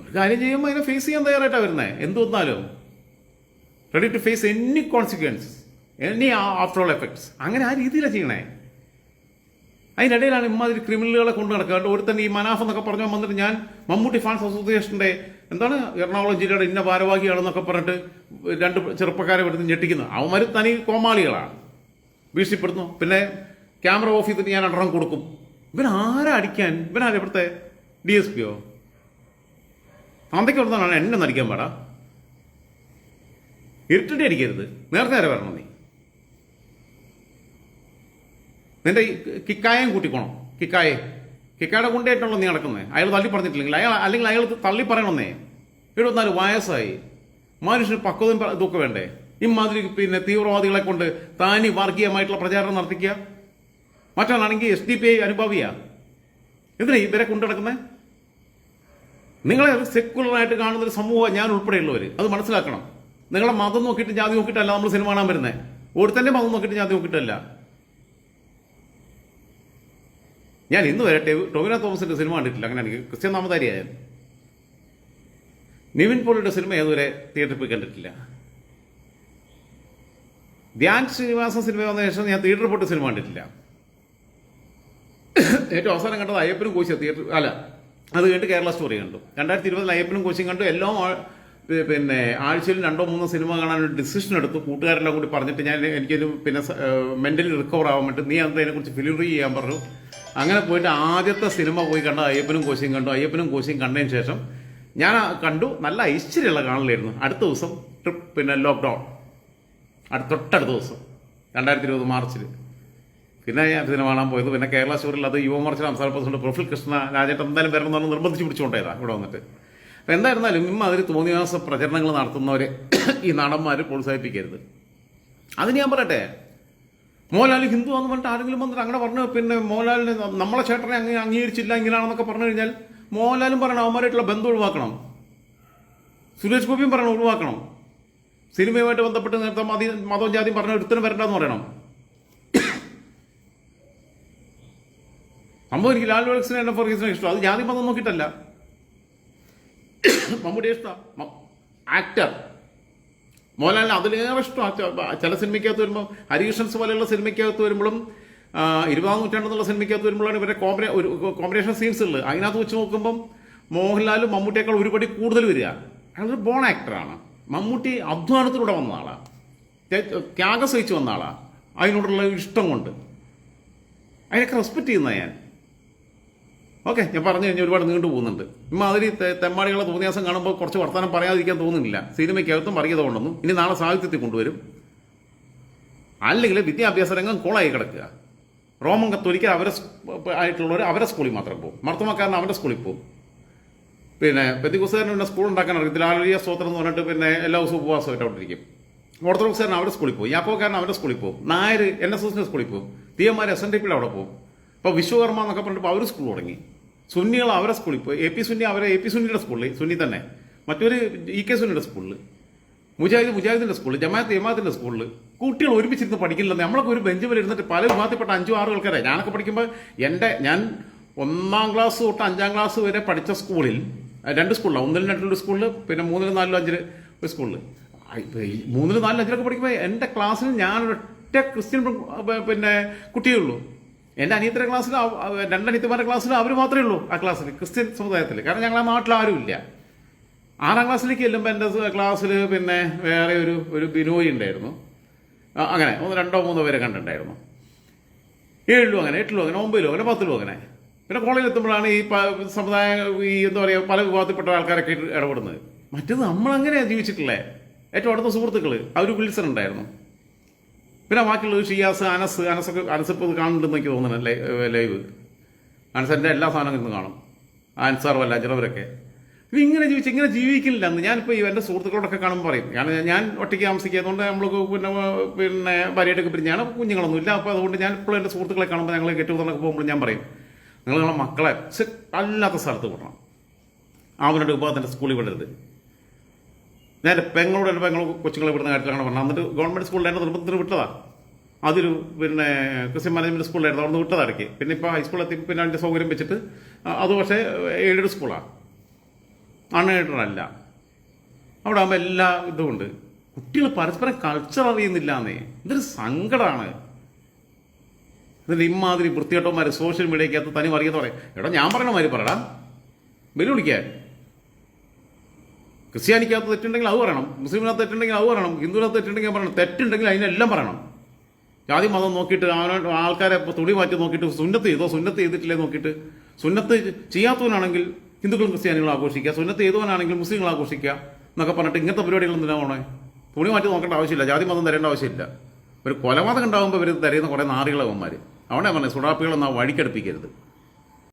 ഒരു കാര്യം ചെയ്യുമ്പോൾ അതിനെ ഫേസ് ചെയ്യാൻ തയ്യാറായിട്ടാണ് വരുന്നത് എന്ത് വന്നാലും. Ready to face any consequence any after all effects അങ്ങനെ ആ രീതിയിലാണ് ചെയ്യണേ. അതിനിടയിലാണ് ഇമാതിരി ക്രിമിനലുകളെ കൊണ്ട് നടക്കുക. ഒരുത്തൻ ഈ മനാഫ് എന്നൊക്കെ പറഞ്ഞു വന്നിട്ട് ഞാൻ മമ്മൂട്ടി ഫാൻസ് അസോസിയേഷന്റെ എന്താണ് എറണാകുളം ജില്ലയുടെ ഇന്ന ഭാരവാഹിയാണെന്നൊക്കെ പറഞ്ഞിട്ട് രണ്ട് ചെറുപ്പക്കാരെ വരുന്ന ഞെട്ടിക്കുന്നു അവന്മാർ തനി കോമാളികളാണ് ഭീഷണിപ്പെടുന്നു പിന്നെ ക്യാമറ ഓഫ് ചെയ്തിട്ട് ഞാൻ അടറം കൊടുക്കും. ഇവൻ ആരാ അടിക്കാൻ? ഇവനാരാ ഇവിടുത്തെ ഡി എസ് പിയോ തന്തയ്ക്ക് എന്നെ അടിക്കാൻ പാടാ. ഇരുട്ടിട്ട് അടിക്കരുത്. നേരത്തെ നേരെ വരണം നീ. നിന്റെ കിക്കായം കൂട്ടിക്കോണം. കിക്കായെ. കിക്കായുടെ കൊണ്ടായിട്ടുള്ള നീ നടക്കുന്നത് അയാൾ തള്ളി പറഞ്ഞിട്ടില്ലെങ്കിൽ അയാൾ അല്ലെങ്കിൽ അയാൾ തള്ളി പറയണമെന്നേ. എഴുപത്തിനാല് വയസ്സായി. മനുഷ്യന് പക്വതയും ഇതൊക്കെ വേണ്ടേ? ഇമാതിരി പിന്നെ തീവ്രവാദികളെ കൊണ്ട് താനി വർഗീയമായിട്ടുള്ള പ്രചാരണം നടത്തിക്കുക? മറ്റാളാണെങ്കിൽ എസ് ഡി പി ഐ അനുഭവിയ. എന്തിനാ ഇവരെ കൊണ്ടുനടക്കുന്നത് നിങ്ങളെ ഒരു സെക്കുലറായിട്ട് കാണുന്ന ഒരു സമൂഹം ഞാൻ ഉൾപ്പെടെയുള്ളവർ അത് മനസ്സിലാക്കണം. നിങ്ങളെ മതം നോക്കിയിട്ട് ജാതി നോക്കിയിട്ടല്ല നമ്മൾ സിനിമ കാണാൻ വരുന്നത് ഒരുത്തന്റെ മതം നോക്കിയിട്ട് ജാതി നോക്കിയിട്ടല്ല. ഞാൻ ഇന്ന് വരെ ടൊവിന തോമസിന്റെ സിനിമ കണ്ടിട്ടില്ല. അങ്ങനെ എനിക്ക് ക്രിസ്ത്യൻ നാമധാരിയായ. നിവിൻ പോളിയുടെ സിനിമ ഏതുവരെ തിയേറ്ററിൽ പോയി കണ്ടിട്ടില്ല. ധ്യാൻ ശ്രീനിവാസൻ സിനിമ വന്ന ശേഷം ഞാൻ തിയേറ്ററിൽ പോയിട്ട് സിനിമ കണ്ടിട്ടില്ല. ഏറ്റവും അവസാനം കണ്ടത് അയ്യപ്പനും കോശി തിയേറ്റർ അല്ല അത് കഴിഞ്ഞിട്ട് കേരള സ്റ്റോറി കണ്ടു. രണ്ടായിരത്തി ഇരുപതിൽ അയ്യപ്പനും കോശിയും കണ്ടു. എല്ലാം പിന്നെ ആഴ്ചയിൽ രണ്ടോ മൂന്നോ സിനിമ കാണാൻ ഒരു ഡിസിഷൻ എടുത്തു. കൂട്ടുകാരെല്ലാം കൂടി പറഞ്ഞിട്ട് ഞാൻ എനിക്കൊരു പിന്നെ മെന്റലി റിക്കവർ ആവാൻ പറ്റും നീ അത് അതിനെക്കുറിച്ച് ഫിലിം റിവ്യൂ ചെയ്യാൻ പറഞ്ഞു. അങ്ങനെ പോയിട്ട് ആദ്യത്തെ സിനിമ പോയി കണ്ട അയ്യപ്പനും കോശിയും കണ്ടു. അയ്യപ്പനും കോശിയും കണ്ടതിന് ശേഷം ഞാൻ കണ്ടു. നല്ല ഐശ്വര്യമുള്ള കാണലായിരുന്നു. അടുത്ത ദിവസം ട്രിപ്പ് പിന്നെ ലോക്ക്ഡൗൺ തൊട്ടടുത്ത ദിവസം. രണ്ടായിരത്തി ഇരുപത് മാർച്ചിൽ പിന്നെ ഞാൻ സിനിമ കാണാൻ പോയത്. പിന്നെ കേരള സ്റ്റോറിൽ അത് യുവമോർച്ച സംസ്ഥാന പ്രസിഡന്റ് പ്രഫുൽ കൃഷ്ണ രാജേട്ടൻ എന്തായാലും വരണം എന്നാണ് നിർബന്ധിച്ച് പിടിച്ചുകൊണ്ടേതാ ഇവിടെ വന്നിട്ട്. അപ്പം എന്തായിരുന്നാലും ഇമ്മാതിരി തോന്നിയാസ പ്രചരണങ്ങൾ നടത്തുന്നവരെ ഈ നടന്മാർ പ്രോത്സാഹിപ്പിക്കരുത്. അതിന് ഞാൻ പറയട്ടെ മോഹൻലാൽ ഹിന്ദു ആണെന്ന് പറഞ്ഞിട്ട് ആരെങ്കിലും വന്നിട്ട് അങ്ങനെ പറഞ്ഞു? പിന്നെ മോഹൻലാലിനെ നമ്മളെ ചേട്ടനെ അങ്ങനെ അംഗീകരിച്ചില്ല ഇങ്ങനെയാണെന്നൊക്കെ പറഞ്ഞു കഴിഞ്ഞാൽ മോഹൻലാലും പറയണം അവന്മാരായിട്ടുള്ള ബന്ധം ഒഴിവാക്കണം. സുരേഷ് ഗോപിയും പറയണം ഒഴിവാക്കണം. സിനിമയുമായിട്ട് ബന്ധപ്പെട്ട് നേരത്തെ മതി മതവും ജാതിയും പറഞ്ഞ ഒരുത്തനും വരണ്ടെന്ന് പറയണം. സംഭവം എനിക്ക് ലാൽ വെളിക്സിനെ എന്നെ ഫർഗീസിനെ ഇഷ്ടം. അത് ജാതി മതം നോക്കിയിട്ടല്ല. മമ്മൂട്ടി ഇഷ്ടമാണ് ആക്ടർ മോഹൻലാലിന് അതിലേറെ ഇഷ്ടം ആ ചില സിനിമയ്ക്കകത്ത് വരുമ്പോൾ ഹരികൃഷ്ണൻസ് പോലെയുള്ള സിനിമയ്ക്കകത്ത് വരുമ്പോഴും ഇരുപതാം നൂറ്റാണ്ടെന്നുള്ള സിനിമയ്ക്കകത്ത് വരുമ്പോഴാണ് ഇവരെ കോമ്പിനേ ഒരു കോമ്പിനേഷൻ സീൻസ് ഉള്ളത്. അതിനകത്ത് വെച്ച് നോക്കുമ്പം മോഹൻലാലും മമ്മൂട്ടിയേക്കാൾ ഒരുപടി കൂടുതൽ വരിക. അയാളൊരു ബോൺ ആക്ടറാണ് മമ്മൂട്ടി അധ്വാനത്തിലൂടെ വന്ന ആളാണ് ത്യാ- ത്യാഗം സഹിച്ചു വന്ന ആളാണ് അതിനോടുള്ള ഇഷ്ടം കൊണ്ട്. അതിനൊക്കെ റെസ്പെക്ട് ചെയ്യുന്ന ഞാൻ. ഓക്കെ ഞാൻ പറഞ്ഞു കഴിഞ്ഞാൽ ഒരുപാട് നീണ്ടു പോകുന്നുണ്ട്. ഇമ്മാതിരി തെമ്മാടികളെ തോന്നിയാസം കാണുമ്പോൾ കുറച്ച് വർത്തമാനം പറയാതിരിക്കാൻ തോന്നുന്നില്ല. സിനിമയ്ക്കകത്തും വർഗീയത കൊണ്ടൊന്നും ഇനി നാളെ സാഹിത്യത്തിൽ കൊണ്ടുവരും. അല്ലെങ്കിൽ വിദ്യാഭ്യാസ രംഗം കോളായി കിടക്കുക. റോമൻ കത്തോലിക്കൽ അവരെ ആയിട്ടുള്ളവർ അവരെ സ്കൂളിൽ മാത്രം പോകും. മർത്തമക്കാരൻ അവരുടെ സ്കൂളിൽ പോകും. പിന്നെ പെത്തിക്കുസുകാരൻ പിന്നെ സ്കൂൾ ഉണ്ടാക്കാൻ അറിയത്തില്ല. ആലോചിയ സ്തോത്രം എന്ന് പറഞ്ഞിട്ട് പിന്നെ എല്ലാ ദിവസവും ഉപവാസമായിട്ട് അവിടെ ഇരിക്കും. ഓർത്തഡോക്സുകാരൻ അവരുടെ സ്കൂളിൽ പോകും യാക്കോക്കാരൻ അവരുടെ സ്കൂളിൽ പോകും നായർ എൻ എസ് എസിന്റെ സ്കൂളിൽ പോകും തീയമാർ എസ് എൻ ഡി പിയുടെ അവിടെ പോകും അപ്പോൾ വിശ്വകർമ്മ എന്നൊക്കെ പറഞ്ഞിട്ട് അവർ സ്കൂൾ തുടങ്ങി. സുന്നികൾ അവരെ സ്കൂളിൽ പോയി. എ പി സുന്നി അവരെ എ പി സുന്നിയുടെ സ്കൂളിൽ സുന്നി തന്നെ. മറ്റൊരു ഇ കെ സുന്നിയുടെ സ്കൂളിൽ. മുജാഹിദ് മുജാഹിദിന്റെ സ്കൂളിൽ ജമാഅത്ത് ജമാഅത്തിന്റെ സ്കൂളിൽ. കുട്ടികൾ ഒരുമിച്ചിരുന്ന് പഠിക്കില്ല നമ്മളൊക്കെ ഒരു ബെഞ്ച് വരെ ഇരുന്നിട്ട് പല വിഭാഗത്തിൽപ്പെട്ട അഞ്ചോ ആറ് ആൾക്കാരെ. ഞാനൊക്കെ പഠിക്കുമ്പോൾ എന്റെ ഞാൻ ഒന്നാം ക്ലാസ് തൊട്ട് അഞ്ചാം ക്ലാസ് വരെ പഠിച്ച സ്കൂളിൽ രണ്ട് സ്കൂളിലാണ് ഒന്നിലും രണ്ടിലും ഒരു സ്കൂളിൽ പിന്നെ മൂന്നിലും നാലിലും അഞ്ചിൽ ഒരു സ്കൂളിൽ മൂന്നിലും നാലിലും അഞ്ചിലൊക്കെ പഠിക്കുമ്പോൾ എന്റെ ക്ലാസ്സിൽ ഞാനൊരൊറ്റ ക്രിസ്ത്യൻ പിന്നെ കുട്ടിയേ ഉള്ളൂ. എന്റെ അനിയത്തിന്റെ ക്ലാസ്സിൽ രണ്ടനിയത്തിമാരുടെ ക്ലാസ്സിൽ അവർ മാത്രമേ ഉള്ളൂ ആ ക്ലാസ്സിൽ ക്രിസ്ത്യൻ സമുദായത്തിൽ കാരണം ഞങ്ങൾ ആ നാട്ടിൽ ആരുമില്ല ആറാം ക്ലാസ്സിലേക്ക് ചെല്ലുമ്പോൾ എന്റെ ക്ലാസ്സിൽ പിന്നെ വേറെ ഒരു ഒരു ബിനോയ് ഉണ്ടായിരുന്നു. അങ്ങനെ ഒന്ന് രണ്ടോ മൂന്നോ പേരെ കണ്ടിട്ടുണ്ടായിരുന്നു. ഏഴിലും അങ്ങനെ എട്ടിലും അങ്ങനെ ഒമ്പതിലും അങ്ങനെ പത്തിലും അങ്ങനെ. പിന്നെ കോളേജിൽ എത്തുമ്പോഴാണ് ഈ സമുദായം ഈ എന്താ പറയുക പല വിഭാഗത്തിൽപ്പെട്ട ആൾക്കാരൊക്കെ ഇടപെടുന്നത്. മറ്റേത് നമ്മളങ്ങനെ ജീവിച്ചിട്ടില്ലേ ഏറ്റവും അടുത്ത സുഹൃത്തുക്കൾ അവർ വിളിച്ചിട്ടുണ്ടായിരുന്നു പിന്നെ ബാക്കിയുള്ളത് ഷിയാസ് അനസ് അനസൊക്കെ അനസ് ഇപ്പോൾ ഇത് കാണുന്നുണ്ടെന്ന് എനിക്ക് തോന്നുന്നു ലൈവ്. അനസന്റെ എല്ലാ സാധനങ്ങളും ഇന്ന് കാണും. ആൻസാർ വല്ല ഇപ്പം ഇത് ഇങ്ങനെ ജീവിച്ച് ഇങ്ങനെ ജീവിക്കില്ല. എന്ന് ഞാനിപ്പോൾ എന്റെ സുഹൃത്തുക്കളോടൊക്കെ കാണുമ്പോൾ പറയും. കാരണം ഞാൻ ഒറ്റയ്ക്ക് താമസിക്കുന്നതുകൊണ്ട് നമ്മൾ പിന്നെ പിന്നെ ഭാര്യയായിട്ടൊക്കെ പിരിഞ്ഞാണ് കുഞ്ഞുങ്ങളൊന്നും ഇല്ല അപ്പോൾ അതുകൊണ്ട് ഞാൻ ഇപ്പോഴും എന്റെ സുഹൃത്തുക്കളെ കാണുമ്പോൾ ഞങ്ങൾ കെട്ടുന്നതൊക്കെ പോകുമ്പോൾ ഞാൻ പറയും നിങ്ങൾ നിങ്ങളെ മക്കളെ അല്ലാത്ത സ്ഥലത്ത് വിടണം. അവരുടെ വിഭാഗത്തിന്റെ സ്കൂളിൽ വിടരുത്. നേരെ പെങ്ങളോട് എന്റെ പെങ്ങൾ കൊച്ചുങ്ങളെ വിടുന്ന കാര്യത്തിലാണ് പറഞ്ഞത് എന്നിട്ട് ഗവൺമെന്റ് എന്റെ നിർബന്ധത്തിന് വിട്ടതാണ് അതൊരു പിന്നെ ക്രിസ്ത്യൻ മാനേജ്മെന്റ് സ്കൂളിലായിരുന്നു അവിടെ നിന്ന് വിട്ടതാണ് ഇടയ്ക്ക്. പിന്നെ ഇപ്പോൾ ഹൈസ്കൂളിൽ എത്തി പിന്നെ അതിന്റെ സൗകര്യം വെച്ചിട്ട് അത് പക്ഷേ എയ്ഡഡ് സ്കൂളാണ് അൺഎയ്ഡഡ് അവിടെ ആകുമ്പോൾ എല്ലാ ഇതും ഉണ്ട്. കുട്ടികൾ പരസ്പരം കൾച്ചർ അറിയുന്നില്ല എന്നേ ഇതൊരു സങ്കടമാണ് എന്നിട്ട് ഇമ്മാതിരി വൃത്തികെട്ടന്മാർ സോഷ്യൽ മീഡിയക്കകത്ത് തനി അറിയാത്ത പറയും. എടാ ഞാൻ പറയണ മാതിരി പറയടാ. വെല്ലുവിളിക്കാൻ ക്രിസ്ത്യാനിക്കകത്ത് തെറ്റുണ്ടെങ്കിൽ അത് പറയണം. മുസ്ലിമിനകത്ത് തെറ്റുണ്ടെങ്കിൽ അത് പറയണം. ഹിന്ദുവിനകത്ത് തെറ്റുണ്ടെങ്കിൽ പറയണം. തെറ്റുണ്ടെങ്കിൽ അതിനെല്ലാം പറയണം. ജാതി മതം നോക്കിയിട്ട് ആൾക്കാരെ തുണി മാറ്റി നോക്കിയിട്ട് സുന്നത്ത് ചെയ്തോ? സുന്നത്ത് ചെയ്തിട്ടില്ലേ നോക്കിയിട്ട്? സുന്നത്ത് ചെയ്യാത്തവനാണെങ്കിൽ ഹിന്ദുക്കളും ക്രിസ്ത്യാനികളും ആഘോഷിക്കുക. സുന്നത്ത് ചെയ്തവനാണെങ്കിൽ മുസ്ലിങ്ങൾ ആഘോഷിക്കുക എന്നൊക്കെ പറഞ്ഞിട്ട് ഇങ്ങനത്തെ പരിപാടികളൊന്നും തന്നെ പോണേ? തുണി മാറ്റി നോക്കേണ്ട ആവശ്യമില്ല. ജാതി മതം തരേണ്ട ആവശ്യമില്ല. ഒരു കൊലപാതകം ഉണ്ടാകുമ്പോൾ ഇവർ തരുന്ന കുറേ നാറികളവന്മാർ അവിടെ പറഞ്ഞു സുഡാപ്പികളൊന്നും ആ വഴിക്കടുപ്പിക്കരുത്